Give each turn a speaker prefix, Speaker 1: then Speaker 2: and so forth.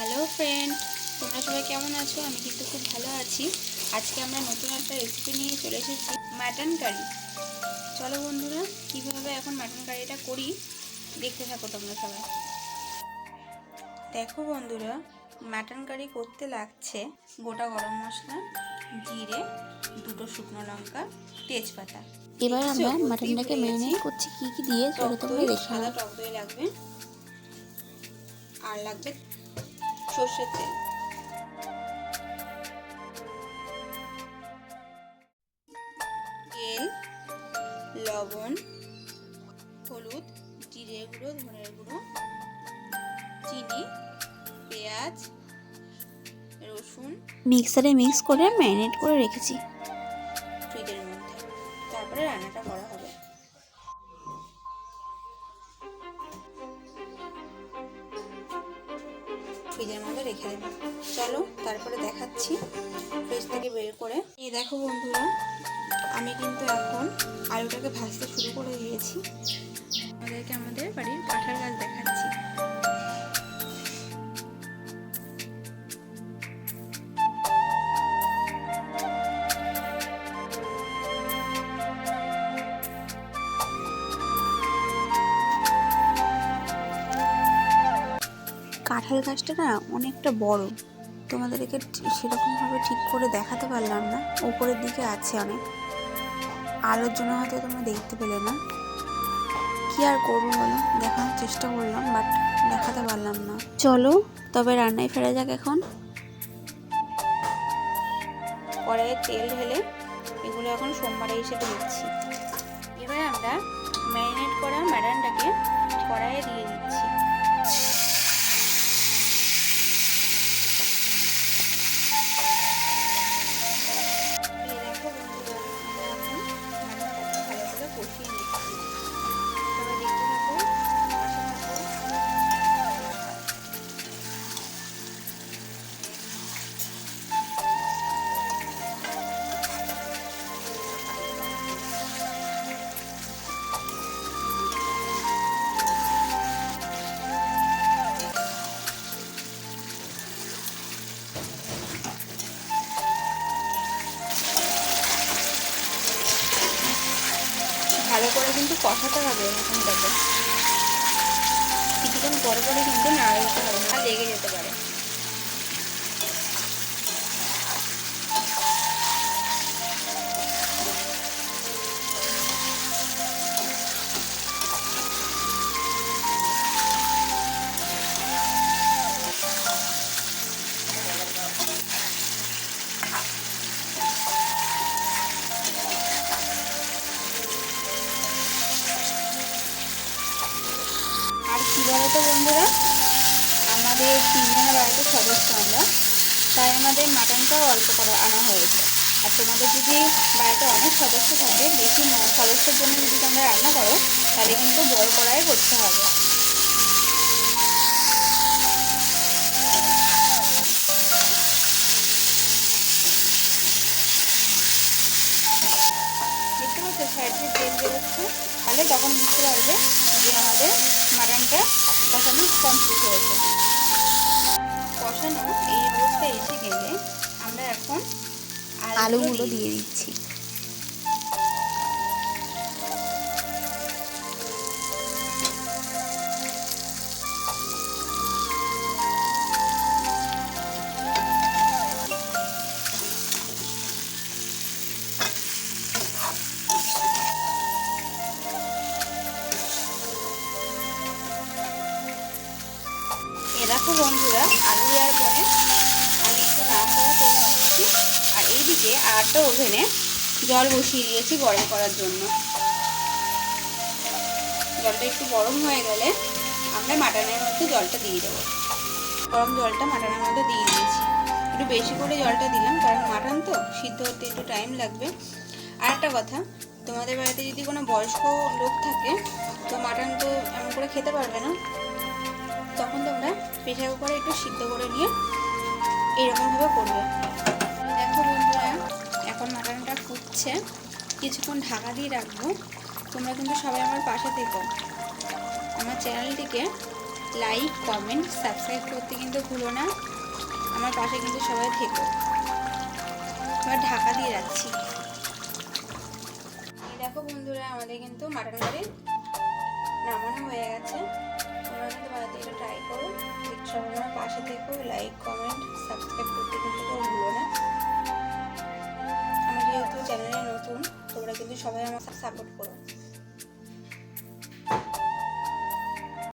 Speaker 1: Hello friend তোমরা সবাই কেমন আছো? আমি কিন্তু খুব ভালো আছি। আজকে আমরা নতুন একটা রেসিপি নিয়ে চলে এসেছি মাটন কারি চলো বন্ধুরা কীভাবে এখন মাটন কারিটা করি দেখতে থাকো তোমরা সবাই। দেখো বন্ধুরা মাটন কারি করতে লাগছে গোটা গরম মশলা জিরে দুটো শুকনো লঙ্কা তেজপাতা।
Speaker 2: এবার আমরা মাটনটাকে ম্যারিনেট করছি কি কি দিয়ে চলো তোমরা দেখে
Speaker 1: সাদা টক দই লাগবে। আর লাগবে সর্ষের তেল। তেল লবণ হলুদ জিরে গুঁড়ো ধনের গুঁড়ো চিনি পেঁয়াজ রসুন।
Speaker 2: মিক্সারে মিক্স করে ম্যারিনেট করে রেখেছি।
Speaker 1: ফ্রিজের মধ্যে। তারপরে রান্নাটা করা হবে। রেখে দেবো। চলো, তারপরে দেখাচ্ছি ফ্রিজ থেকে বের করে। এই দেখো বন্ধুরা, আমি কিন্তু এখন আলুটাকে ভাজতে শুরু করে দিয়েছি। আমাদেরকে আমাদের বাড়ির কাঁঠাল গাছ দেখাচ্ছি।
Speaker 2: কাঁঠাল গাছটা না অনেকটা বড়। তোমাদেরকে সেরকমভাবে ঠিক করে দেখাতে পারলাম না। উপরের দিকে আছে অনেক। আলোর জন্য হয়তো তোমরা দেখতে পেলে না। কি আর করব বলো? দেখানোর চেষ্টা করলাম বাট দেখাতে পারলাম না। চলো, তবে রান্নায় ফেরা যাক এখন।
Speaker 1: কড়াইয়ে তেল ঢেলে এগুলো এখন সোমবারে হিসেবে দিচ্ছি। এবার আমরা ম্যারিনেট করা ম্যাডানটাকে কড়াইয়ে দিয়ে দিচ্ছি। ভালো করে কিন্তু কষাতে হবে এরকমটাকে কিছুক্ষণ পরে পরে কিন্তু বন্ধুরা, আমাদের তিনজনের বাড়িতে সদস্য আমরা। তাই আমাদের মাটনটাও অল্প করে আনা হয়েছে। আর তোমাদের যদি বাড়িতে অনেক সদস্য থাকে, বেশি সদস্যের জন্য যদি তোমরা রান্না করো, তাহলে কিন্তু বড় কড়াই করতে হবে। দেখতে সাইড তেল বেরোচ্ছে। তাহলে তখন বুঝতে পারবে যে আমাদের মাটনটা কষানো কমপ্লিট হয়েছে কষানো এই রোদটা এসে গেলে আমরা এখন
Speaker 2: আলুগুলো। দিয়ে দিচ্ছি
Speaker 1: বন্ধুরা, আলু দেওয়ার পরে আমি একটু নাড়াচাড়া করে দিচ্ছি আর এইদিকে আরেকটা ওভেনে জল বসিয়ে দিয়েছি গরম করার জন্য। জলটা একটু গরম হয়ে গেলে আমরা মাটনের মধ্যে জলটা দিয়ে দেবো। গরম জলটা মাটনের মধ্যে দিয়ে দিয়েছি। একটু বেশি করে জলটা দিলাম, কারণ মাটন তো, সিদ্ধ হতে একটু টাইম লাগবে। আর একটা কথা, তোমাদের বাড়িতে যদি কোনো বয়স্ক লোক থাকে, তো মাটন তো এমন করে খেতে পারবে না। তখন তোমরা প্রেশার কুকারে একটু সিদ্ধ করে নিয়ে এইরকমভাবে করবে। দেখো বন্ধুরা, এখন মাটনটা ফুটছে। কিছুক্ষণ ঢাকা দিয়ে রাখব। তোমরা কিন্তু সবাই আমার পাশে থেকো। আমার চ্যানেলটিকে লাইক, কমেন্ট, সাবস্ক্রাইব করতে কিন্তু ভুলো না। আমার পাশে কিন্তু সবাই থেকো। এবার ঢাকা দিয়ে রাখছি। দেখো বন্ধুরা, আমাদের কিন্তু মাটন কারি নামানো হয়ে গেছে। তোমরা কিন্তু ট্রাই করো। সবাই আমার পাশে থেকো লাইক কমেন্ট সাবস্ক্রাইব করতে কিন্তু ভুলো না। আমি যেহেতু চ্যানেলে নতুন, তোমরা কিন্তু সবাই আমার সাপোর্ট করো।